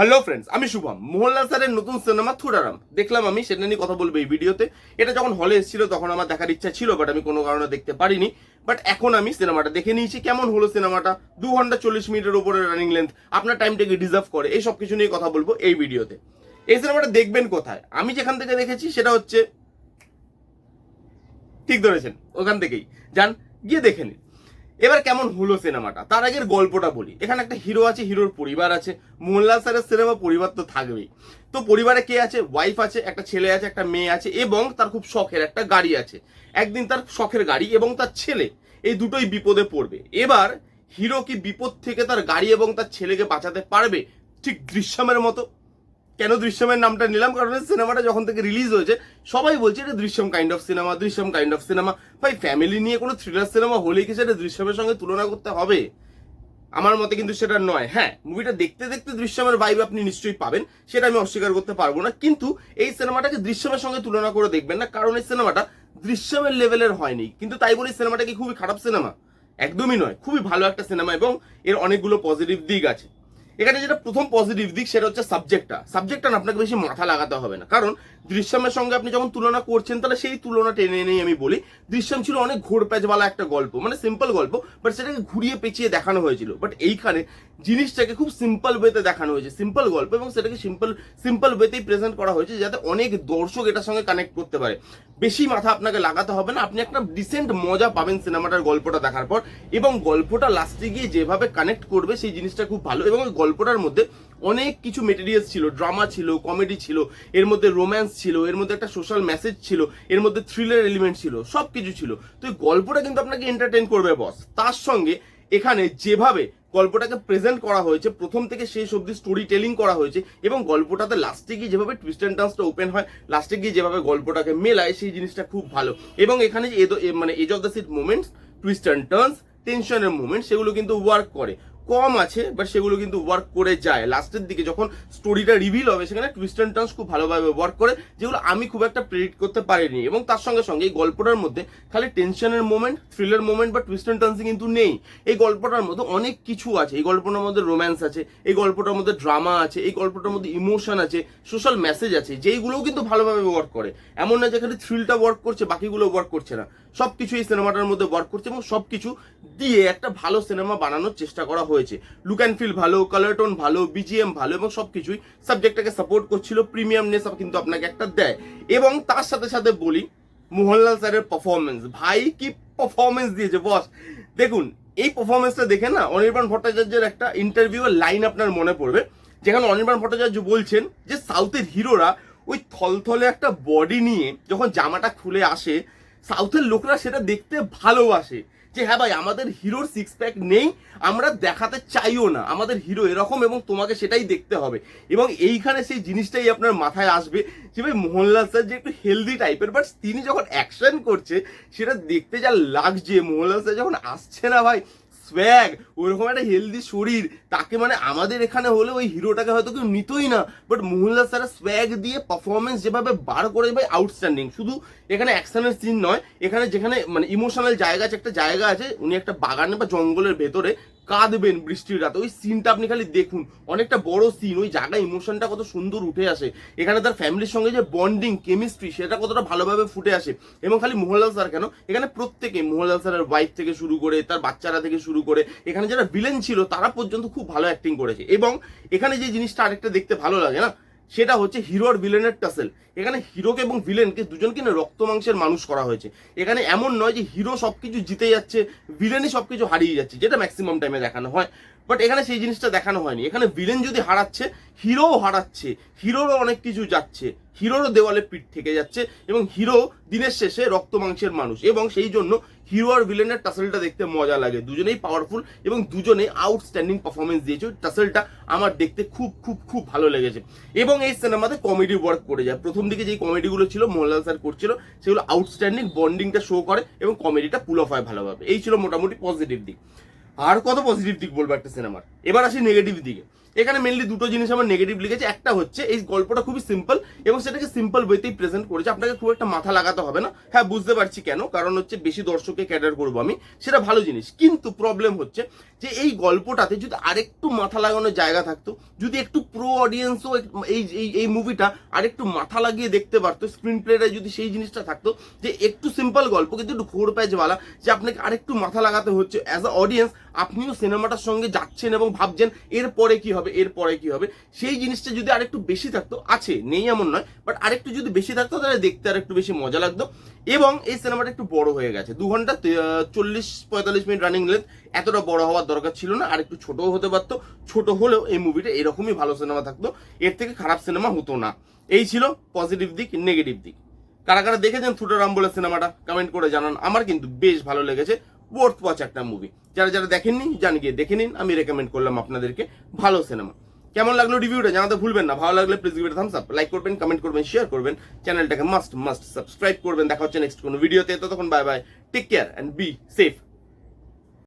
Hello friends আমি শুভম। মোহনলাল স্যারের নতুন সিনেমা থুরারাম। দেখলাম আমি, সেটা নিয়ে কথা বলব এই ভিডিওতে। এটা যখন হলে এসেছিল, তখন আমার দেখার ইচ্ছা ছিল বাট আমি কোনো কারণে দেখতে পারিনি। বাট এখন আমি সিনেমাটা দেখে নিয়েছি। কেমন হলো সিনেমাটা দু ঘণ্টা চল্লিশ মিনিটের উপরে রানিং লেন্থ আপনার টাইমটাকে ডিজার্ভ করে। এই সব কিছু নিয়ে কথা বলব এই ভিডিওতে। এই সিনেমাটা দেখবেন কোথায়? আমি যেখান থেকে দেখেছি, সেটা হচ্ছে ঠিক ধরেছেন, ওখান থেকেই। যান, গিয়ে দেখে নিন। এবার কেমন হলো সিনেমাটা? তার আগের গল্পটা বলি। এখানে একটা হিরো আছে, হিরোর পরিবার আছে। মোহনলাল স্যারের সিনেমা পরিবার তো থাকবেই। তো পরিবারে কে আছে? ওয়াইফ আছে, একটা ছেলে আছে, একটা মেয়ে আছে এবং তার খুব শখের একটা গাড়ি আছে। একদিন তার শখের গাড়ি এবং তার ছেলে এই দুটোই বিপদে পড়বে। এবার হিরো কি বিপদ থেকে তার গাড়ি এবং তার ছেলেকে বাঁচাতে পারবে? ঠিক দৃশ্যমের মতো কেন দৃশ্যমের নামটা নিলাম? কারণ সিনেমাটা যখন থেকে রিলিজ হয়েছে, সবাই বলছে এটা Drishyam kind of cinema Drishyam kind of cinema ভাই ফ্যামিলি নিয়ে কোনো থ্রিলার সিনেমা হলেই কি সেটা দৃশ্যমের সঙ্গে তুলনা করতে হবে? আমার মতে কিন্তু সেটা নয়। হ্যাঁ মুভিটা দেখতে দেখতে দৃশ্যমের ভাইব আপনি নিশ্চয়ই পাবেন, সেটা আমি অস্বীকার করতে পারব না। কিন্তু এই সিনেমাটাকে দৃশ্যমের সঙ্গে তুলনা করে দেখবেন না, কারণ এই সিনেমাটা দৃশ্যমের লেভেলের হয়নি। কিন্তু তাই বলে সিনেমাটা কি খুবই খারাপ সিনেমা একদমই নয়, খুবই ভালো একটা সিনেমা এবং এর অনেকগুলো পজিটিভ দিক আছে। এখানে যেটা প্রথম পজিটিভ দিক, সেটা হচ্ছে সাবজেক্টটা সাবজেক্টটা আপনাকে বেশি মাথা লাগাতে হবে না। কারণ দৃশ্যমের সঙ্গে আপনি যখন তুলনা করছেন, তাহলে সেই তুলনা টেনে এনেই আমি বলি। দৃশ্যম ছিল অনেক ঘোরপ্যাচওয়ালা একটা গল্প মানে সিম্পল গল্প বাট সেটাকে ঘুরিয়ে পেঁচিয়ে দেখানো হয়েছিল। বাট এইখানে জিনিসটাকে খুব সিম্পল ওয়েতে দেখানো হয়েছে। সিম্পল গল্প এবং সেটাকে সিম্পল সিম্পল ওয়েতেই প্রেজেন্ট করা হয়েছে যাতে অনেক দর্শক এটার সঙ্গে কানেক্ট করতে পারে। বেশি মাথা আপনাকে লাগাতে হবে না, আপনি একটা ডিসেন্ট মজা পাবেন সিনেমাটার গল্পটা দেখার পর এবং গল্পটা লাস্টে গিয়ে যেভাবে কানেক্ট করবে, সেই জিনিসটা খুব ভালো এবং গল্পটার মধ্যে অনেক কিছু মেটেরিয়ালস ছিল ড্রামা ছিল কমেডি ছিল, এর মধ্যে রোম্যান্স ছিল, এর মধ্যে একটা সোশ্যাল মেসেজ ছিল, এর মধ্যে থ্রিলার এলিমেন্ট ছিল সব কিছু ছিল। তো এই গল্পটা কিন্তু আপনাকে এন্টারটেন করবে বস তার সঙ্গে এখানে যেভাবে গল্পটাকে প্রেজেন্ট করা হয়েছে, প্রথম থেকে শেষ অবধি স্টোরি টেলিং করা হয়েছে, এবং গল্পটাতে লাস্টে গিয়ে যেভাবে টুইস্ট অ্যান্ড টার্নসটা ওপেন হয় লাস্টে গিয়ে যেভাবে গল্পটাকে মেলায়, সেই জিনিসটা খুব ভালো। এবং এখানে মানে edge of the seat moments twist and turns টেনশনের মুভমেন্ট সেগুলো কিন্তু ওয়ার্ক করে। কম আছে বাট সেগুলো কিন্তু ওয়ার্ক করে যায়। লাস্টের দিকে যখন স্টোরিটা রিভিল হবে, সেখানে টুইস্ট অ্যান্ড টার্নস খুব ভালোভাবে ওয়ার্ক করে, যেগুলো আমি খুব একটা প্রেডিক্ট করতে পারিনি। এবং তার সঙ্গে সঙ্গে এই গল্পটার মধ্যে খালি টেনশনের মোমেন্ট থ্রিলার মোমেন্ট বা টুইস্ট অ্যান্ড কিন্তু নেই। এই গল্পটার মধ্যে অনেক কিছু আছে। এই গল্পটার মধ্যে রোম্যান্স আছে, এই গল্পটার মধ্যে ড্রামা আছে, এই গল্পটার মধ্যে ইমোশন আছে সোশ্যাল মেসেজ আছে, যেইগুলোও কিন্তু ভালোভাবে ওয়ার্ক করে। এমন না যেখানে থ্রিলটা ওয়ার্ক করছে, বাকিগুলো ওয়ার্ক করছে না। সব কিছু এই সিনেমাটার মধ্যে ওয়ার্ক করছে এবং সব কিছু দিয়ে একটা ভালো সিনেমা বানানোর চেষ্টা করা হয়েছে। লুক অ্যান্ড ফিল ভালো কালার টোন ভালো বিজিএম ভালো এবং সব কিছুই সাবজেক্টটাকে সাপোর্ট করছিল প্রিমিয়ামনেস কিন্তু আপনাকে একটা দেয়। এবং তার সাথে সাথে বলি, মোহনলাল স্যারের পারফরমেন্স ভাই, কি পারফরমেন্স দিয়েছে বস দেখুন, এই পারফরমেন্সটা দেখে না অনির্বাণ ভট্টাচার্যের একটা ইন্টারভিউ লাইন আপনার মনে পড়বে, যেখানে অনির্বাণ ভট্টাচার্য বলছেন যে সাউথের হিরোরা ওই থলথলে একটা বডি নিয়ে যখন জামাটা খুলে আসে সাউথের লোকরা সেটা দেখতে ভালোবাসে। যে হ্যাঁ ভাই, আমাদের হিরোর সিক্স প্যাক নেই, আমরা দেখাতে চাইও না। আমাদের হিরো এরকম এবং তোমাকে সেটাই দেখতে হবে। এবং এইখানে সেই জিনিসটাই আপনার মাথায় আসবে যে ভাই, মোহনলাল স্যার যে একটু হেলদি টাইপের বাট তিনি যখন অ্যাকশন করছে, সেটা দেখতে যা লাগছে, মোহনলাল স্যার যখন আসছে না ভাই স্ব্যাগ ওরকম একটা হেলদি শরীর। তাকে মানে আমাদের এখানে হলে ওই হিরোটাকে হয়তো কেউ নিতই না। বাট মোহনলাল স্যার স্ব্যাগ দিয়ে পারফরমেন্স যেভাবে বার করে ভাই আউটস্ট্যান্ডিং শুধু এখানে অ্যাকশনের সিন নয়, এখানে যেখানে মানে ইমোশনাল জায়গা আছে, একটা জায়গা আছে, উনি একটা বাগানে বা জঙ্গলের ভেতরে কাঁদবেন বৃষ্টির রাতে। ওই সিনটা আপনি খালি দেখুন। অনেকটা বড় সিন ওই জায়গায় ইমোশনটা কত সুন্দর উঠে আসে। এখানে তার ফ্যামিলির সঙ্গে যে বন্ডিং কেমিস্ট্রি সেটা কতটা ভালোভাবে ফুটে আসে। এবং খালি মোহনলাল স্যার কেন? এখানে প্রত্যেকে, মোহনলাল স্যারের ওয়াইফ থেকে শুরু করে, তার বাচ্চারা থেকে শুরু করে, এখানে যারা ভিলেন ছিল, তারা পর্যন্ত খুব ভালো অ্যাক্টিং করেছে। এবং এখানে যে জিনিসটা আরেকটা দেখতে ভালো লাগে না সেটা হচ্ছে হিরো আর ভিলেনের টাসেল এখানে হিরোকে এবং ভিলেনকে দুজনকে না রক্ত মাংসের মানুষ করা হয়েছে। এখানে এমন নয় যে হিরো সব কিছু জিতে যাচ্ছে ভিলেনই সব কিছু হারিয়ে যাচ্ছে, যেটা ম্যাক্সিমাম টাইমে দেখানো হয়। বাট এখানে সেই জিনিসটা দেখানো হয়নি। এখানে ভিলেন যদি হারাচ্ছে হিরোও হারাচ্ছে হিরোরও অনেক কিছু যাচ্ছে হিরোরও দেওয়ালে পিঠ থেকে যাচ্ছে, এবং হিরো দিনের শেষে রক্ত মাংসের মানুষ। এবং সেই জন্য হিরো আর ভিলেনের টাসেলটা দেখতে মজা লাগে। দুজনেই পাওয়ারফুল এবং দুজনেই আউটস্ট্যান্ডিং পারফরমেন্স দিয়েছে। টাসেলটা আমার দেখতে খুব খুব খুব ভালো লেগেছে। এবং এই সিনেমাতে কমেডি ওয়ার্ক করে যায়। প্রথম দিকে যেই কমেডিগুলো ছিল, মোহনলাল স্যার করছিল, সেগুলো আউটস্ট্যান্ডিং বন্ডিংটা শো করে এবং কমেডিটা পুল অফ হয় ভালোভাবে। এই ছিল মোটামুটি পজিটিভ দিক। আর কত পজিটিভ দিক বলব একটা সিনেমার এবার আসি নেগেটিভ দিকে। এখানে মেনলি দুটো জিনিস আমার নেগেটিভ লিখেছে। একটা হচ্ছে, এই গল্পটা খুবই সিম্পল এবং সেটাকে সিম্পল ওয়েতেই প্রেজেন্ট করেছে। আপনাকে খুব একটা মাথা লাগাতে হবে না। হ্যাঁ বুঝতে পারছি কেন? কারণ হচ্ছে বেশি দর্শককে ক্যাডার করব আমি। সেটা ভালো জিনিস। কিন্তু প্রবলেম হচ্ছে যে এই গল্পটাতে যদি আরেকটু মাথা লাগানোর জায়গা থাকতো, যদি একটু প্রো অডিয়েন্সও এই এই মুভিটা আরেকটু মাথা লাগিয়ে দেখতে পারতো স্ক্রিন প্লেটা যদি সেই জিনিসটা থাকতো, যে একটু সিম্পল গল্প কিন্তু একটু ঘোর প্যাচওয়ালা যে আপনাকে আরেকটু মাথা লাগাতে হচ্ছে অ্যাজ আ অডিয়েন্স আপনিও সিনেমাটার সঙ্গে যাচ্ছেন এবং ভাবছেন এরপরে কি হবে এরপরে কি হবে, সেই জিনিসটা যদি আরেকটু বেশি থাকতো, আছে, নেই এমন নয় বাট আরেকটু যদি বেশি থাকতো, তাহলে দেখতে আর একটু বেশি মজা লাগতো। এবং এই সিনেমাটা একটু বড় হয়ে গেছে। দু ঘণ্টা চল্লিশ, পঁয়তাল্লিশ মিনিট রানিং লেন্থ এতটা বড় হওয়ার দরকার ছিল না, আর একটু ছোটও হতে পারতো। ছোট হলেও এই মুভিটা এরকমই ভালো সিনেমা থাকতো। এর থেকে খারাপ সিনেমা হতো না। এই ছিল পজিটিভ দিক নেগেটিভ দিক। কারা কারা দেখেছেন থুটারাম বলে সিনেমাটা কমেন্ট করে জানান। আমার কিন্তু বেশ ভালো লেগেছে ওয়ার্থ ওয়াচ একটা মুভি যারা যারা দেখেননি জান গিয়ে দেখে নিন। আমি রেকমেন্ড করলাম আপনাদেরকে, ভালো সিনেমা কেমন লাগল রিভিউটা জানাতে ভুলবেন না। ভালো লাগলে please give thumbs up like করবেন কমেন্ট করবেন শেয়ার করবেন। চ্যানেলটাকে মাস্ট মাস্ট সাবস্ক্রাইব করবেন। দেখা হচ্ছে নেক্সট কোনো ভিডিওতে ততক্ষণ bye bye take care and be safe